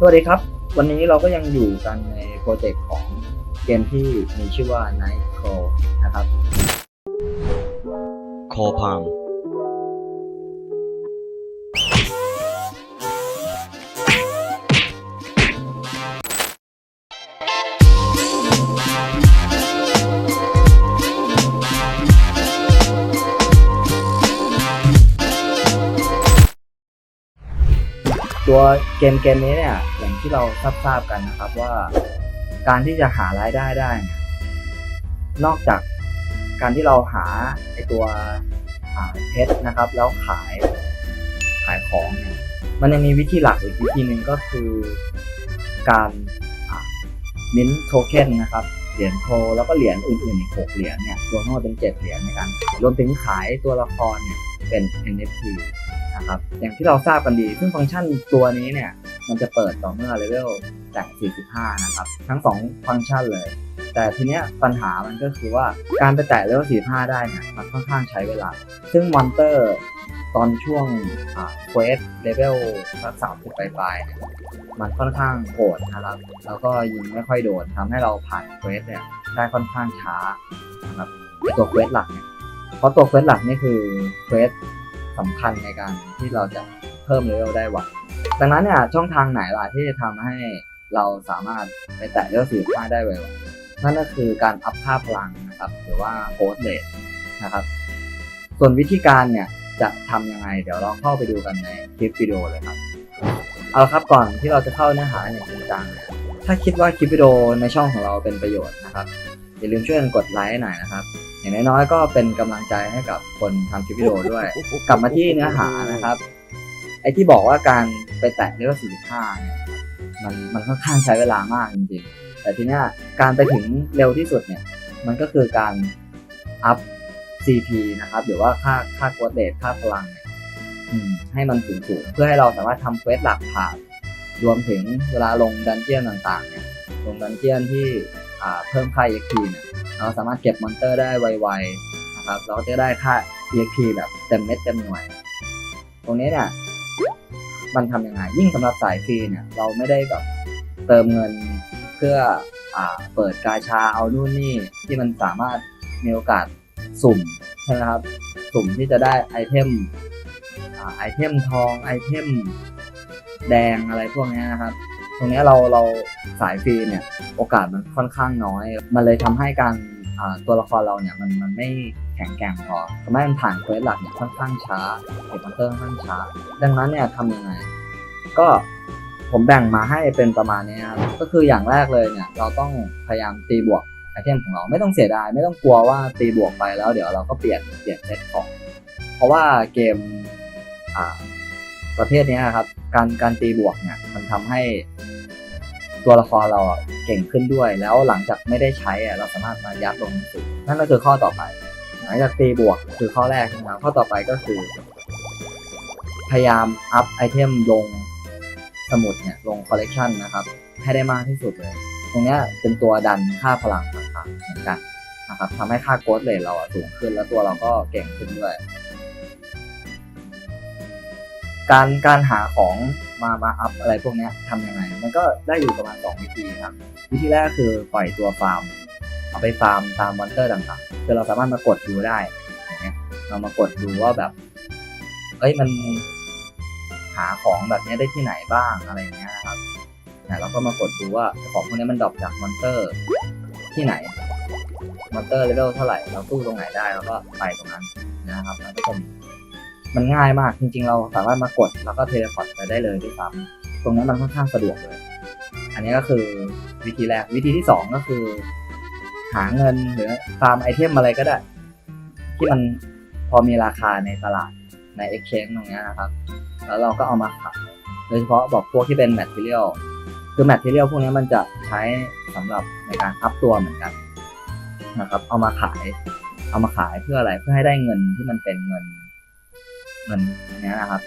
สวัสดีครับ วันนี้เราก็ยังอยู่กันในโปรเจกต์ของเกมที่มีชื่อว่า Night Crawl นะครับโคพาม ตัวเกมเกมนี้เนี่ยอย่างที่เราทราบๆกันนะครับว่าการที่จะหารายได้ได้เนี่ยนอกจากการที่เราหาไอตัวหาเพชรนะครับ แล้วขายขายของเนี่ยมันยังมีวิธีหลักอีกวิธีหนึ่งก็คือการมิ้นโทเค็นนะครับเหรียญโคแล้วก็เหรียญอื่นๆอีกหกเหรียญเนี่ยรวมทั้งหมดเป็นเจ็ดเหรียญในการรวมถึงขายตัวละครเนี่ยเป็น NFT นะครับอย่างที่เราทราบกันดี ซึ่งฟังก์ชันตัวนี้เนี่ยมันจะเปิดต่อเมื่อเลเวลแตะ45 นะครับ ทั้ง 2 ฟังก์ชันเลย แต่ทีเนี้ยปัญหามันก็คือว่าการไปแตะเลเวล45 ได้เนี่ยมันค่อนข้างใช้เวลา ซึ่งมอนเตอร์ตอนช่วงเควสเลเวลสักสามสิบปลายๆมันค่อนข้างโหดนะครับ แล้วก็ยิงไม่ค่อยโดนทำให้เราผ่านเควสเนี่ยได้ค่อนข้างช้านะครับตัวเควสหลักเนี่ยเพราะตัวเควสหลักนี่คือเควส สำคัญในการที่เราจะเพิ่มเลเวลได้ไวดังนั้นเนี่ยช่องทางไหนล่ะที่จะทำให้เราสามารถไปแตะเลเวล45ได้ไวนั่นก็คือการอัพค่าพลังนะครับ หรือว่าโค้ดเลทนะครับ ส่วนวิธีการเนี่ยจะทำยังไง เดี๋ยวเราเข้าไปดูกันในคลิปวิดีโอเลยครับ เอาละครับก่อนที่เราจะเข้าเนื้อหาอย่างจริงจังเนี่ยถ้าคิดว่าคลิปวิดีโอในช่องของเราเป็นประโยชน์นะครับอย่าลืมช่วยกันกดไลค์หน่อยนะครับ อย่างน้อยๆก็เป็นกำลังใจให้กับคนทำคลิปวิดีโอด้วย กลับมาที่เนื้อหานะครับ ไอ้ที่บอกว่าการไปแตะเลเวล45เนี่ยมันมันค่อนข้างใช้เวลามากจริงๆ แต่ทีเนี้ยการไปถึงเร็วที่สุดเนี่ย มันก็คือการอัพ CP นะครับ หรือว่าค่าค่าโคดเดทค่าพลังเนี่ยอืมให้มันสูงๆ เพื่อให้เราสามารถทำเควสหลักผ่าน รวมถึงเวลาลงดันเจียนต่างๆเนี่ยลงดันเจียนที่อ่าเพิ่มค่า EXP เนี่ย เราสามารถเก็บมอนเตอร์ได้ไวๆนะครับเราจะได้ค่า EXP แบบเต็มเม็ดเต็มหน่วย ตรงนี้เนี่ยมันทำยังไงยิ่งสำหรับสายฟรีเนี่ยเราไม่ได้แบบเติมเงินเพื่ออเปิดกาชาเอานู่นนี่ที่มันสามารถมีโอกาสสุ่มใช่ไหมครับ สุ่มที่จะได้ไอเทมไอเทมทองไอเทมแดงอะไรพวกนี้นะครับ ตรงนี้เราเราสายฟรีเนี่ยโอกาสมันค่อนข้างน้อย มันเลยทำให้การตัวละครเราเนี่ยมันมันไม่แข็งแกร่งพอทำให้มันผ่านเควสหลักเนี่ยค่อนข้างช้าเก็บมอนเตอร์ค่อนข้างช้า ดังนั้นเนี่ยทำยังไง ก็ผมแบ่งมาให้เป็นประมาณนี้ครับก็คืออย่างแรกเลยเนี่ย เราต้องพยายามตีบวกไอเทมของเราไม่ต้องเสียดาย ไม่ต้องกลัวว่าตีบวกไปแล้วเดี๋ยวเราก็เปลี่ยนเปลี่ยนเซตของ เพราะว่าเกมอ่า ประเภทนี้ครับ การการตีบวกเนี่ยมันทำให้ตัวละครเราเก่งขึ้นด้วย แล้วหลังจากไม่ได้ใช้เราสามารถมายัดลงสือนั่นก็คือข้อต่อไป หลังจากตีบวกคือข้อแรกนะครับข้อต่อไปก็คือ พยายามอัพไอเทมลงสมุดเนี่ยลงคอลเลกชันนะครับ ให้ได้มากที่สุดเลย ตรงนี้เป็นตัวดันค่าพลังต่างๆเหมือนกันนะครับทำให้ค่าโกดเลทเราสูงขึ้นแล้วตัวเราก็เก่งขึ้นด้วย การการหาของมามาอัพอะไรพวกนี้ทำยังไง มันก็ได้อยู่ประมาณ 2 วิธีครับ วิธีแรกคือปล่อยตัวฟาร์ม เอาไปฟาร์มตามมอนเตอร์ต่างๆ คือเราสามารถมากดดูได้เรามากดดูว่าแบบเอ้ยมันหาของแบบนี้ได้ที่ไหนบ้างอะไรอย่างเงี้ยนะครับเนี่ยเราก็มากดดูว่าของพวกนี้มันดรอปจากมอนเตอร์ที่ไหน มอนเตอร์เลเวลเท่าไหร่ เราตู้ตรงไหนได้แล้วก็ไปตรงนั้นนะครับมันก็จะมี มันง่ายมากจริง ๆ เราสามารถมากดแล้วก็เทเลพอร์ตไปได้เลยด้วยซ้ำตรงนั้นมันค่อนข้างสะดวกเลย อันนี้ก็คือวิธีแรกวิธีที่สองก็คือ หาเงินหรือฟาร์มไอเทมอะไรก็ได้ ที่มันพอมีราคาในตลาดใน exchange ตรงนี้นะครับ แล้วเราก็เอามาขายโดยเฉพาะบอกพวกที่เป็น material คือ material พวกนี้มันจะใช้สำหรับในการอัพตัวเหมือนกันนะครับ เอามาขาย เอามาขายเพื่ออะไรเพื่อให้ได้เงินที่มันเป็นเงิน เงินเนี้ยนะครับ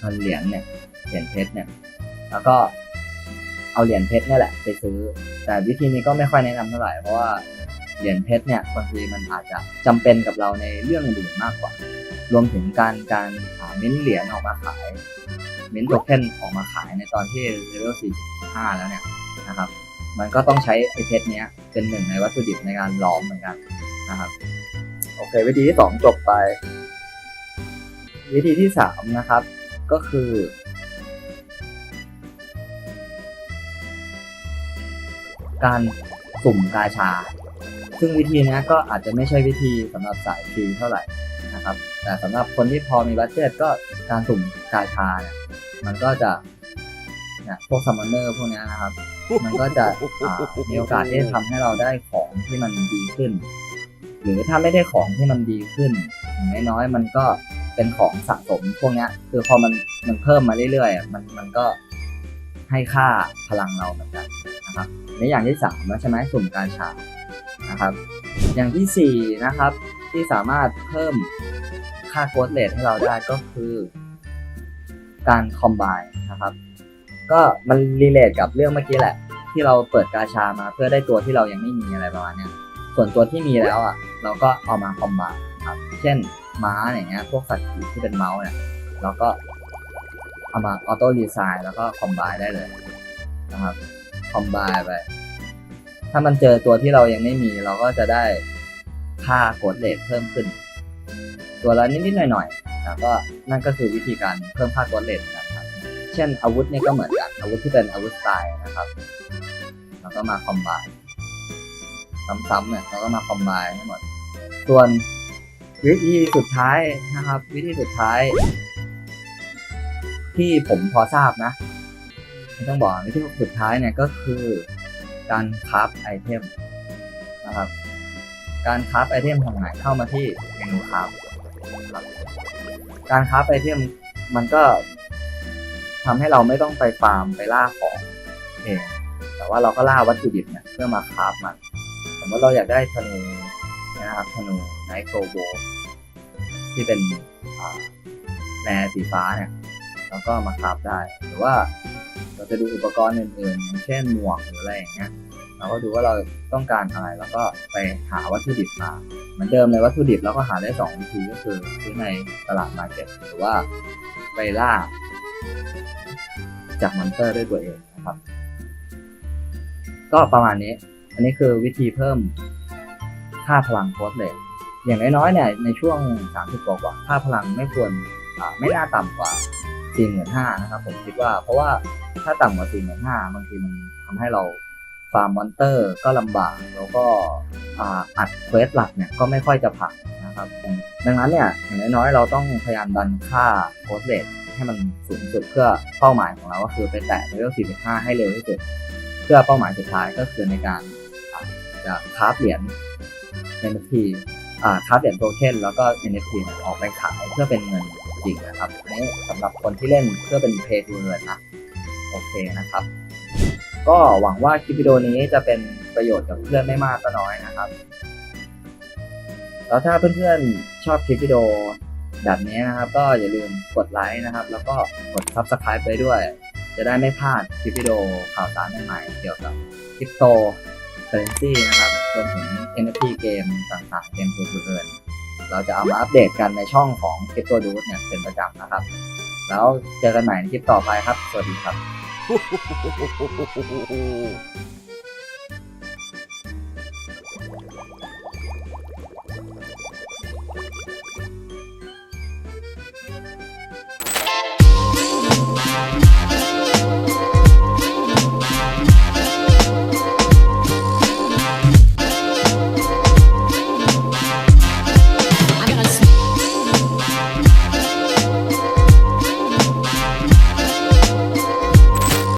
เงินเหรียญเนี่ยเหรียญเพชรเนี่ย แล้วก็เอาเหรียญเพชรเนี่ยแหละไปซื้อ แต่วิธีนี้ก็ไม่ค่อยแนะนำเท่าไหร่เพราะว่าเหรียญเพชรเนี่ยบางทีมันอาจจะจำเป็นกับเราในเรื่องอื่นมากกว่า รวมถึงการการหาเม้นเหรียญออกมาขาย mint token ออกมาขายในตอนที่เลเวล45 แล้วเนี่ยนะครับ มันก็ต้องใช้ไอเพชรเนี้ยเป็นหนึ่งในวัตถุดิบในการหลอมเหมือนกันนะครับ โอเค วิธีที่สองจบไป วิธีที่สามนะครับ ก็คือ การสุ่มกาชา ซึ่งวิธีนี้ก็อาจจะไม่ใช่วิธีสำหรับสายฟรีเท่าไหร่นะครับ แต่สำหรับคนที่พอมีบัตเจ็ตก็การสุ่มกาชาเนี่ยมันก็จะเนี่ยพวกซัมมอนเนอร์พวกนี้นะครับ มันก็จะมีโอกาสที่จะทำให้เราได้ของที่มันดีขึ้น หรือถ้าไม่ได้ของที่มันดีขึ้นอย่างน้อยๆมันก็ เป็นของสะสมพวกเนี้ย คือพอมันมันเพิ่มมาเรื่อยๆมันมันก็ให้ค่าพลังเราเหมือนกันนะครับในอย่างที่สามใช่ไหมสุ่มการชานะครับ อย่างที่สี่นะครับที่สามารถเพิ่มค่าโค้ดเลทให้เราได้ก็คือ การคอมไบนะครับ ก็มันรีเลทกับเรื่องเมื่อกี้แหละ ที่เราเปิดกาชามาเพื่อได้ตัวที่เรายังไม่มีอะไรประมาณเนี้ยส่วนตัวที่มีแล้วอะ เราก็เอามาคอมไบครับ เช่น ม้าอย่างเงี้ยพวกสัตว์ขี่ที่เป็นเมาส์เนี่ยเราก็เอามาออโต้รีไซน์แล้วก็คอมไบได้เลยนะครับคอมไบไปถ้ามันเจอตัวที่เรายังไม่มีเราก็จะได้ค่าโกดเลทเพิ่มขึ้น ตัวละนิดๆหน่อยๆแล้วก็นั่นก็คือวิธีการเพิ่มค่าโกดเลทเหมือนกันครับ เช่นอาวุธเนี่ยก็เหมือนกันอาวุธที่เป็นอาวุธตล์นะครับแล้วก็มาคอมไบซ้ำๆเนี่ยเราก็มาคอมไบให้หมดส่วน วิธีสุดท้ายนะครับ วิธีสุดท้าย ที่ผมพอทราบนะต้องบอกวิธีสุดท้ายเนี่ยก็คือการคราฟไอเทมนะครับ การคราฟไอเทมทำไงเข้ามาที่เมนูคราฟครับการคราฟไอเทมมันก็ทำให้เราไม่ต้องไปฟาร์มไปล่าของเองแต่ว่าเราก็ล่าวัตถุดิบเนี่ยเพื่อมาคราฟมัน สมมติเราอยากได้ธนู นะครับธนูไนโครโบที่เป็นแร่สีฟ้าเนี่ยเราก็มาคราฟได้ หรือว่าเราจะดูอุปกรณ์อื่นๆอย่างเช่นหมวกหรืออะไรอย่างเงี้ยเราก็ดูว่าเราต้องการอะไรแล้วก็ไปหาวัตถุดิบมาเหมือนเดิมเลยวัตถุดิบเราก็หาได้สองวิธีก็คือซื้อในตลาดมาร์เก็ตหรือว่าไปล่า จากมอนสเตอร์ด้วยตัวเองนะครับ ก็ประมาณนี้ อันนี้คือวิธีเพิ่ม ค่าพลังโค้ดเลย อย่างน้อยๆเนี่ยในช่วง 30กว่ากว่าค่าพลังไม่ควรไม่น่าต่ำกว่า45,000นะครับผมคิดว่าเพราะว่าถ้าต่ำกว่า45,000บางทีมันทำให้เราฟาร์มมอนเตอร์ก็ลำบากแล้วก็อ,อัดเควสหลักเนี่ยก็ไม่ค่อยจะผ่านนะครับดังนั้นเนี่ยอย่างน้อยๆ เราต้องพยายามดันค่าโค้ดเลทให้มันสูงสุดเพื่อเป้าหมายของเราก็คือไปแตะเลเวล45 ให้เร็วที่สุด เพื่อเป้าหมายสุดท้ายก็คือในการจะคราฟเหรียญ NFT อ่าคราฟเหรียญโทเค็นแล้วก็ NFT เนี่ยออกไปขายเพื่อเป็นเงินจริงนะครับอันนี้สำหรับคนที่เล่นเพื่อเป็น pay to earn นะโอเคนะครับ ก็หวังว่าคลิปวิดีโอนี้จะเป็นประโยชน์กับเพื่อนไม่มากก็น้อยนะครับ แล้วถ้าเพื่อนๆชอบคลิปวิดีโอแบบนี้นะครับ ก็อย่าลืมกดไลค์นะครับ แล้วก็กด Subscribe ไปด้วย จะได้ไม่พลาดคลิปวิดีโอข่าวสารใหม่ๆเกี่ยวกับคริปโตเคอเรนซีนะครับ รวมถึง NFT เกมต่างๆเกมทูทูเอินเราจะเอามาอัปเดตกันในช่องของ Crypto Dude เนี่ยเป็นประจำนะครับ แล้วเจอกันใหม่ในคลิปต่อไปครับ สวัสดีครับ